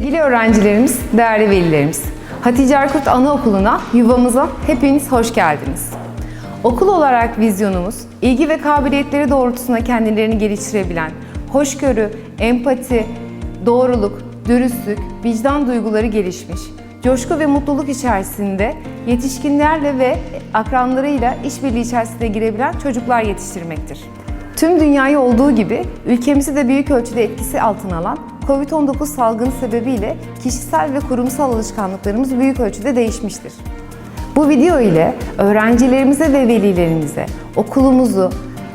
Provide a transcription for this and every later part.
Sevgili öğrencilerimiz, değerli velilerimiz. Hatice Erkurt Anaokulu'na, yuvamıza hepiniz hoş geldiniz. Okul olarak vizyonumuz, ilgi ve kabiliyetleri doğrultusunda kendilerini geliştirebilen, hoşgörü, empati, doğruluk, dürüstlük, vicdan duyguları gelişmiş, coşku ve mutluluk içerisinde yetişkinlerle ve akranlarıyla işbirliği içerisine girebilen çocuklar yetiştirmektir. Tüm dünyayı olduğu gibi ülkemizi de büyük ölçüde etkisi altına alan COVID-19 salgını sebebiyle kişisel ve kurumsal alışkanlıklarımız büyük ölçüde değişmiştir. Bu video ile öğrencilerimize ve velilerimize okulumuzu,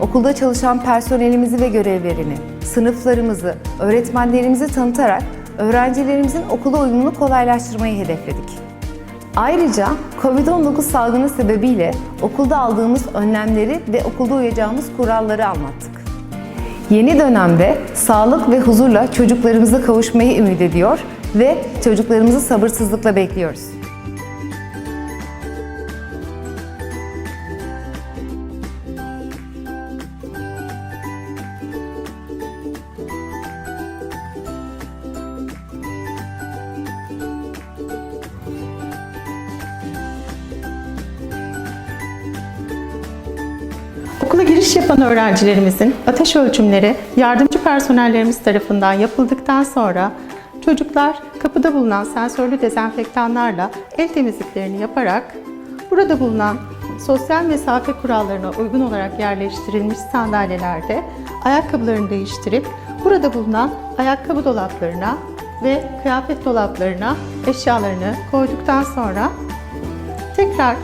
okulda çalışan personelimizi ve görevlerini, sınıflarımızı, öğretmenlerimizi tanıtarak öğrencilerimizin okula uyumunu kolaylaştırmayı hedefledik. Ayrıca COVID-19 salgını sebebiyle okulda aldığımız önlemleri ve okulda uyacağımız kuralları anlattık. Yeni dönemde sağlık ve huzurla çocuklarımıza kavuşmayı ümit ediyor ve çocuklarımızı sabırsızlıkla bekliyoruz. Giriş yapan öğrencilerimizin ateş ölçümleri yardımcı personellerimiz tarafından yapıldıktan sonra çocuklar kapıda bulunan sensörlü dezenfektanlarla el temizliklerini yaparak burada bulunan sosyal mesafe kurallarına uygun olarak yerleştirilmiş sandalyelerde ayakkabılarını değiştirip burada bulunan ayakkabı dolaplarına ve kıyafet dolaplarına eşyalarını koyduktan sonra Tekrar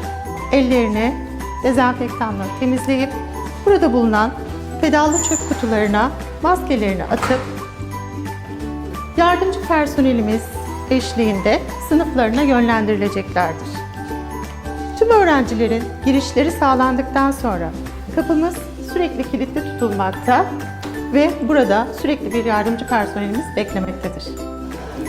ellerini dezenfektanla temizleyip burada bulunan pedallı çöp kutularına maskelerini atıp yardımcı personelimiz eşliğinde sınıflarına yönlendirileceklerdir. Tüm öğrencilerin girişleri sağlandıktan sonra kapımız sürekli kilitli tutulmakta ve burada sürekli bir yardımcı personelimiz beklemektedir.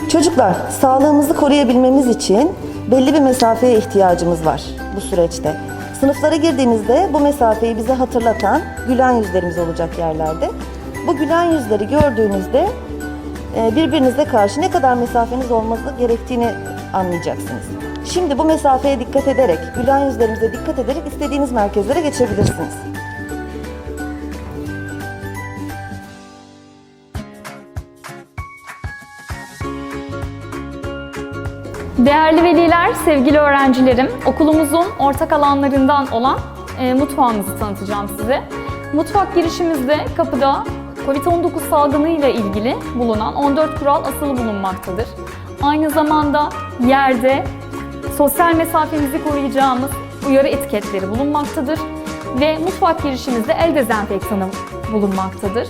Çocuklar, sağlığımızı koruyabilmemiz için belli bir mesafeye ihtiyacımız var bu süreçte. Sınıflara girdiğinizde bu mesafeyi bize hatırlatan gülen yüzlerimiz olacak yerlerde. Bu gülen yüzleri gördüğünüzde e, birbirinize karşı ne kadar mesafeniz olması gerektiğini anlayacaksınız. Şimdi bu mesafeye dikkat ederek, gülen yüzlerimize dikkat ederek istediğiniz merkezlere geçebilirsiniz. Değerli veliler, sevgili öğrencilerim, okulumuzun ortak alanlarından olan e, mutfağımızı tanıtacağım size. Mutfak girişimizde kapıda COVID-19 salgını ile ilgili bulunan 14 kural asılı bulunmaktadır. Aynı zamanda yerde sosyal mesafemizi koruyacağımız uyarı etiketleri bulunmaktadır ve mutfak girişimizde el dezenfektanı bulunmaktadır.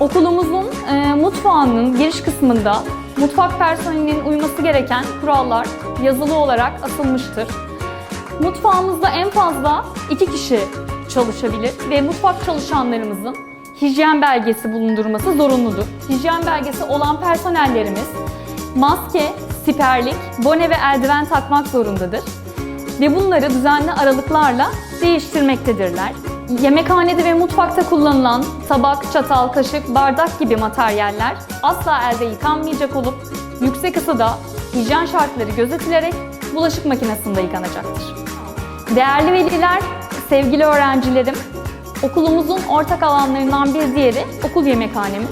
Okulumuzun e, mutfağının giriş kısmında mutfak personelinin uyması gereken kurallar yazılı olarak asılmıştır. Mutfağımızda en fazla iki kişi çalışabilir ve mutfak çalışanlarımızın hijyen belgesi bulundurması zorunludur. Hijyen belgesi olan personellerimiz maske, siperlik, bone ve eldiven takmak zorundadır ve bunları düzenli aralıklarla değiştirmektedirler. Yemekhanede ve mutfakta kullanılan tabak, çatal, kaşık, bardak gibi materyaller asla elde yıkanmayacak olup yüksek ısıda hijyen şartları gözetilerek bulaşık makinesinde yıkanacaktır. Değerli veliler, sevgili öğrencilerim, okulumuzun ortak alanlarından bir diğeri okul yemekhanemiz.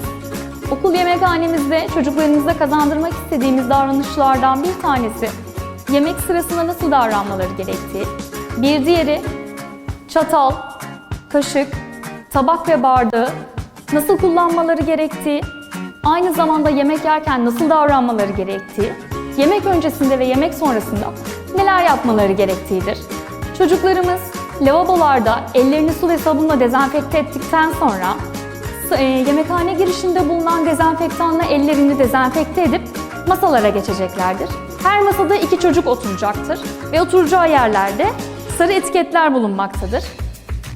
Okul yemekhanemizde çocuklarımıza kazandırmak istediğimiz davranışlardan bir tanesi yemek sırasında nasıl davranmaları gerektiği, bir diğeri çatal, kaşık, tabak ve bardağı nasıl kullanmaları gerektiği, aynı zamanda yemek yerken nasıl davranmaları gerektiği, yemek öncesinde ve yemek sonrasında neler yapmaları gerektiğidir. Çocuklarımız lavabolarda ellerini su ve sabunla dezenfekte ettikten sonra e, yemekhane girişinde bulunan dezenfektanla ellerini dezenfekte edip masalara geçeceklerdir. Her masada iki çocuk oturacaktır ve oturacağı yerlerde sarı etiketler bulunmaktadır.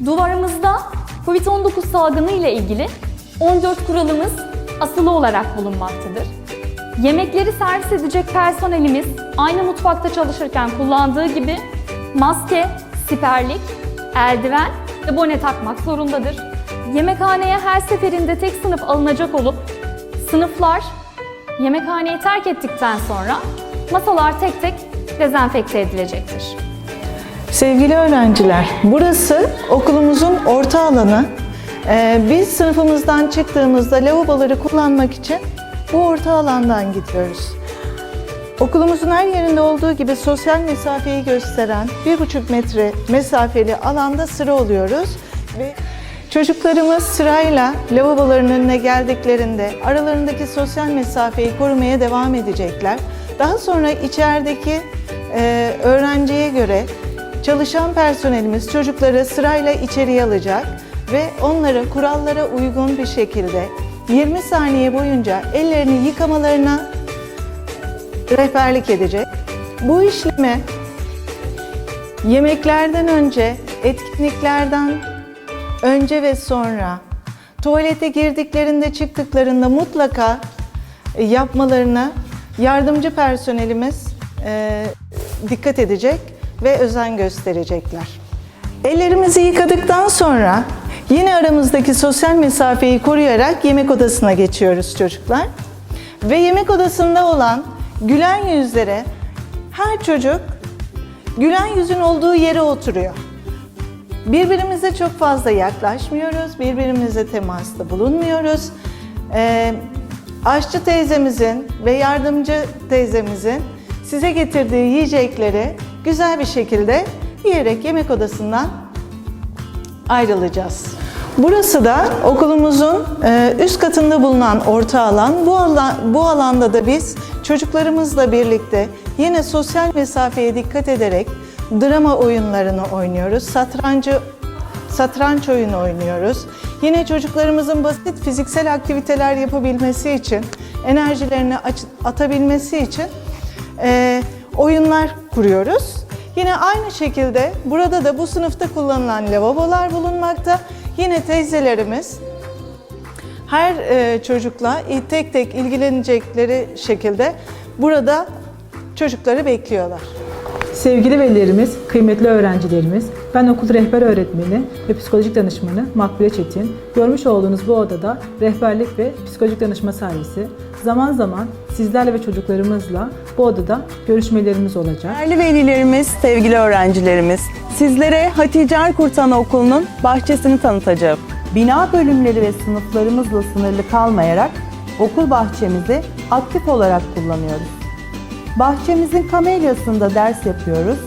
Duvarımızda COVID-19 salgını ile ilgili 14 kuralımız asılı olarak bulunmaktadır. Yemekleri servis edecek personelimiz aynı mutfakta çalışırken kullandığı gibi maske, siperlik, eldiven ve bone takmak zorundadır. Yemekhaneye her seferinde tek sınıf alınacak olup sınıflar Yemekhaneyi terk ettikten sonra masalar tek tek dezenfekte edilecektir. Sevgili öğrenciler, burası okulumuzun orta alanı. Ee, biz sınıfımızdan çıktığımızda lavaboları kullanmak için bu orta alandan gidiyoruz. Okulumuzun her yerinde olduğu gibi sosyal mesafeyi gösteren 1,5 metre mesafeli alanda sıra oluyoruz ve çocuklarımız sırayla lavaboların önüne geldiklerinde aralarındaki sosyal mesafeyi korumaya devam edecekler. Daha sonra içerideki e, öğrenciye göre çalışan personelimiz çocukları sırayla içeriye alacak ve onları kurallara uygun bir şekilde 20 saniye boyunca ellerini yıkamalarına rehberlik edecek. Bu işlemi yemeklerden önce, etkinliklerden önce ve sonra, tuvalete girdiklerinde çıktıklarında mutlaka e, yapmalarına yardımcı personelimiz e, dikkat edecek ve özen gösterecekler. Ellerimizi yıkadıktan sonra yine aramızdaki sosyal mesafeyi koruyarak yemek odasına geçiyoruz çocuklar. Ve yemek odasında olan gülen yüzlere her çocuk gülen yüzün olduğu yere oturuyor. Birbirimize çok fazla yaklaşmıyoruz, birbirimize temasta bulunmuyoruz. Ee, aşçı teyzemizin ve yardımcı teyzemizin size getirdiği yiyecekleri güzel bir şekilde yiyerek yemek odasından ayrılacağız. Burası da okulumuzun e, üst katında bulunan orta alan. Bu alan bu alanda da biz çocuklarımızla birlikte yine sosyal mesafeye dikkat ederek drama oyunlarını oynuyoruz. Satrancı satranç oyunu oynuyoruz. Yine çocuklarımızın basit fiziksel aktiviteler yapabilmesi için, enerjilerini atabilmesi için e, oyunlar kuruyoruz. Yine aynı şekilde burada da bu sınıfta kullanılan lavabolar bulunmakta. Yine teyzelerimiz her e, çocukla tek tek ilgilenecekleri şekilde burada çocukları bekliyorlar. Sevgili velilerimiz, kıymetli öğrencilerimiz, ben okul rehber öğretmeni ve psikolojik danışmanı Makbule Çetin. Görmüş olduğunuz bu odada rehberlik ve psikolojik danışma servisi. Zaman zaman sizlerle ve çocuklarımızla bu odada görüşmelerimiz olacak. Değerli velilerimiz, sevgili öğrencilerimiz, sizlere Hatice Erkurt Anaokulu'nun bahçesini tanıtacağım. Bina bölümleri ve sınıflarımızla sınırlı kalmayarak okul bahçemizi aktif olarak kullanıyoruz. Bahçemizin kamelyasında ders yapıyoruz.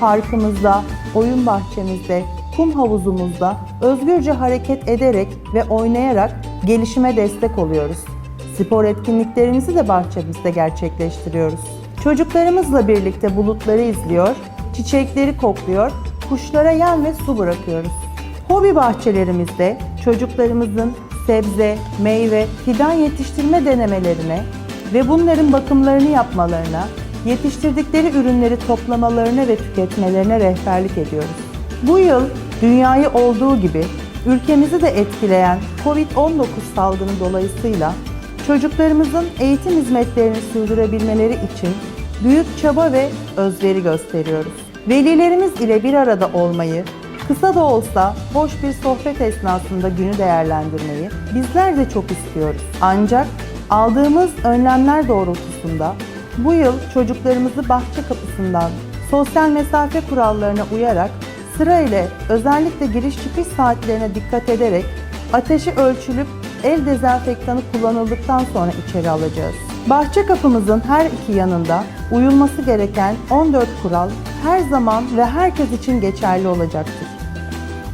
Parkımızda, oyun bahçemizde, kum havuzumuzda özgürce hareket ederek ve oynayarak gelişime destek oluyoruz. Spor etkinliklerimizi de bahçemizde gerçekleştiriyoruz. Çocuklarımızla birlikte bulutları izliyor, çiçekleri kokluyor, kuşlara yem ve su bırakıyoruz. Hobi bahçelerimizde çocuklarımızın sebze, meyve, fidan yetiştirme denemelerine ve bunların bakımlarını yapmalarına, yetiştirdikleri ürünleri toplamalarına ve tüketmelerine rehberlik ediyoruz. Bu yıl dünyayı olduğu gibi ülkemizi de etkileyen COVID-19 salgını dolayısıyla çocuklarımızın eğitim hizmetlerini sürdürebilmeleri için büyük çaba ve özveri gösteriyoruz. Velilerimiz ile bir arada olmayı, kısa da olsa hoş bir sohbet esnasında günü değerlendirmeyi bizler de çok istiyoruz. Ancak aldığımız önlemler doğrultusunda bu yıl çocuklarımızı bahçe kapısından sosyal mesafe kurallarına uyarak sırayla özellikle giriş çıkış saatlerine dikkat ederek ateşi ölçülüp el dezenfektanı kullanıldıktan sonra içeri alacağız. Bahçe kapımızın her iki yanında uyulması gereken 14 kural her zaman ve herkes için geçerli olacaktır.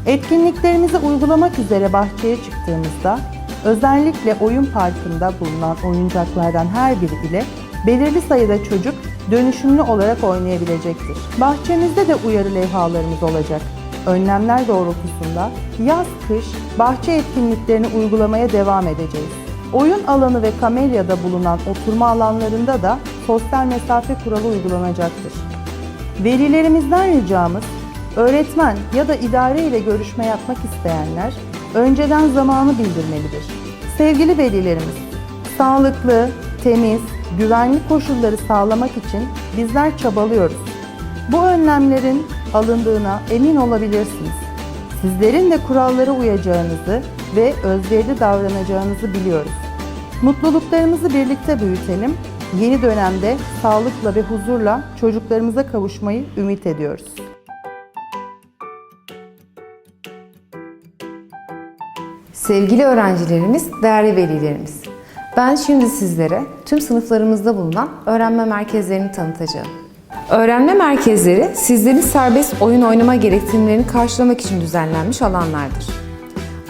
Etkinliklerimizi uygulamak üzere bahçeye çıktığımızda özellikle oyun parkında bulunan oyuncaklardan her biri ile belirli sayıda çocuk dönüşümlü olarak oynayabilecektir. Bahçemizde de uyarı levhalarımız olacak. Önlemler doğrultusunda yaz-kış bahçe etkinliklerini uygulamaya devam edeceğiz. Oyun alanı ve kamelyada bulunan oturma alanlarında da sosyal mesafe kuralı uygulanacaktır. Velilerimizden ricamız, öğretmen ya da idare ile görüşme yapmak isteyenler önceden zamanı bildirmelidir. Sevgili velilerimiz, sağlıklı, temiz, güvenli koşulları sağlamak için bizler çabalıyoruz. Bu önlemlerin alındığına emin olabilirsiniz. Sizlerin de kurallara uyacağınızı ve özverili davranacağınızı biliyoruz. Mutluluklarımızı birlikte büyütelim. Yeni dönemde sağlıkla ve huzurla çocuklarımıza kavuşmayı ümit ediyoruz. Sevgili öğrencilerimiz, değerli velilerimiz. Ben şimdi sizlere tüm sınıflarımızda bulunan öğrenme merkezlerini tanıtacağım. Öğrenme merkezleri sizlerin serbest oyun oynama gereksinimlerini karşılamak için düzenlenmiş alanlardır.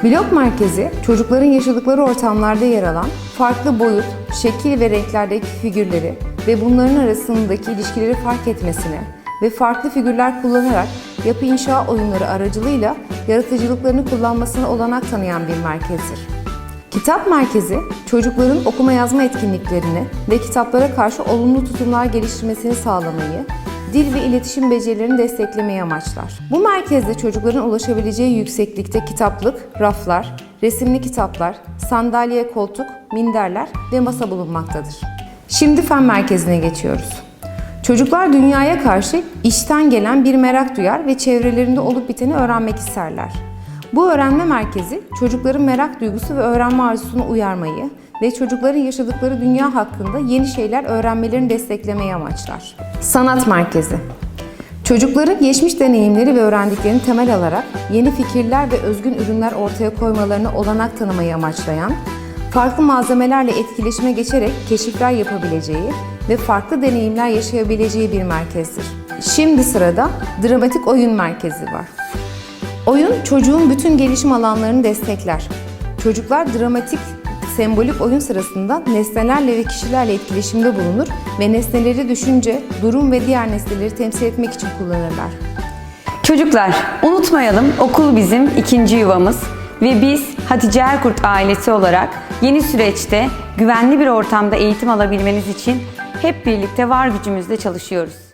Blok merkezi, çocukların yaşadıkları ortamlarda yer alan farklı boyut, şekil ve renklerdeki figürleri ve bunların arasındaki ilişkileri fark etmesine ve farklı figürler kullanarak yapı inşa oyunları aracılığıyla yaratıcılıklarını kullanmasına olanak tanıyan bir merkezdir. Kitap merkezi, çocukların okuma yazma etkinliklerini ve kitaplara karşı olumlu tutumlar geliştirmesini sağlamayı, dil ve iletişim becerilerini desteklemeyi amaçlar. Bu merkezde çocukların ulaşabileceği yükseklikte kitaplık, raflar, resimli kitaplar, sandalye, koltuk, minderler ve masa bulunmaktadır. Şimdi fen merkezine geçiyoruz. Çocuklar dünyaya karşı içten gelen bir merak duyar ve çevrelerinde olup biteni öğrenmek isterler. Bu öğrenme merkezi çocukların merak duygusu ve öğrenme arzusunu uyarmayı ve çocukların yaşadıkları dünya hakkında yeni şeyler öğrenmelerini desteklemeyi amaçlar. Sanat merkezi Çocukların geçmiş deneyimleri ve öğrendiklerini temel alarak yeni fikirler ve özgün ürünler ortaya koymalarına olanak tanımayı amaçlayan, farklı malzemelerle etkileşime geçerek keşifler yapabileceği ve farklı deneyimler yaşayabileceği bir merkezdir. Şimdi sırada dramatik oyun merkezi var. Oyun çocuğun bütün gelişim alanlarını destekler. Çocuklar dramatik, sembolik oyun sırasında nesnelerle ve kişilerle etkileşimde bulunur ve nesneleri düşünce, durum ve diğer nesneleri temsil etmek için kullanırlar. Çocuklar, unutmayalım okul bizim ikinci yuvamız ve biz Hatice Erkurt ailesi olarak yeni süreçte güvenli bir ortamda eğitim alabilmeniz için hep birlikte var gücümüzle çalışıyoruz.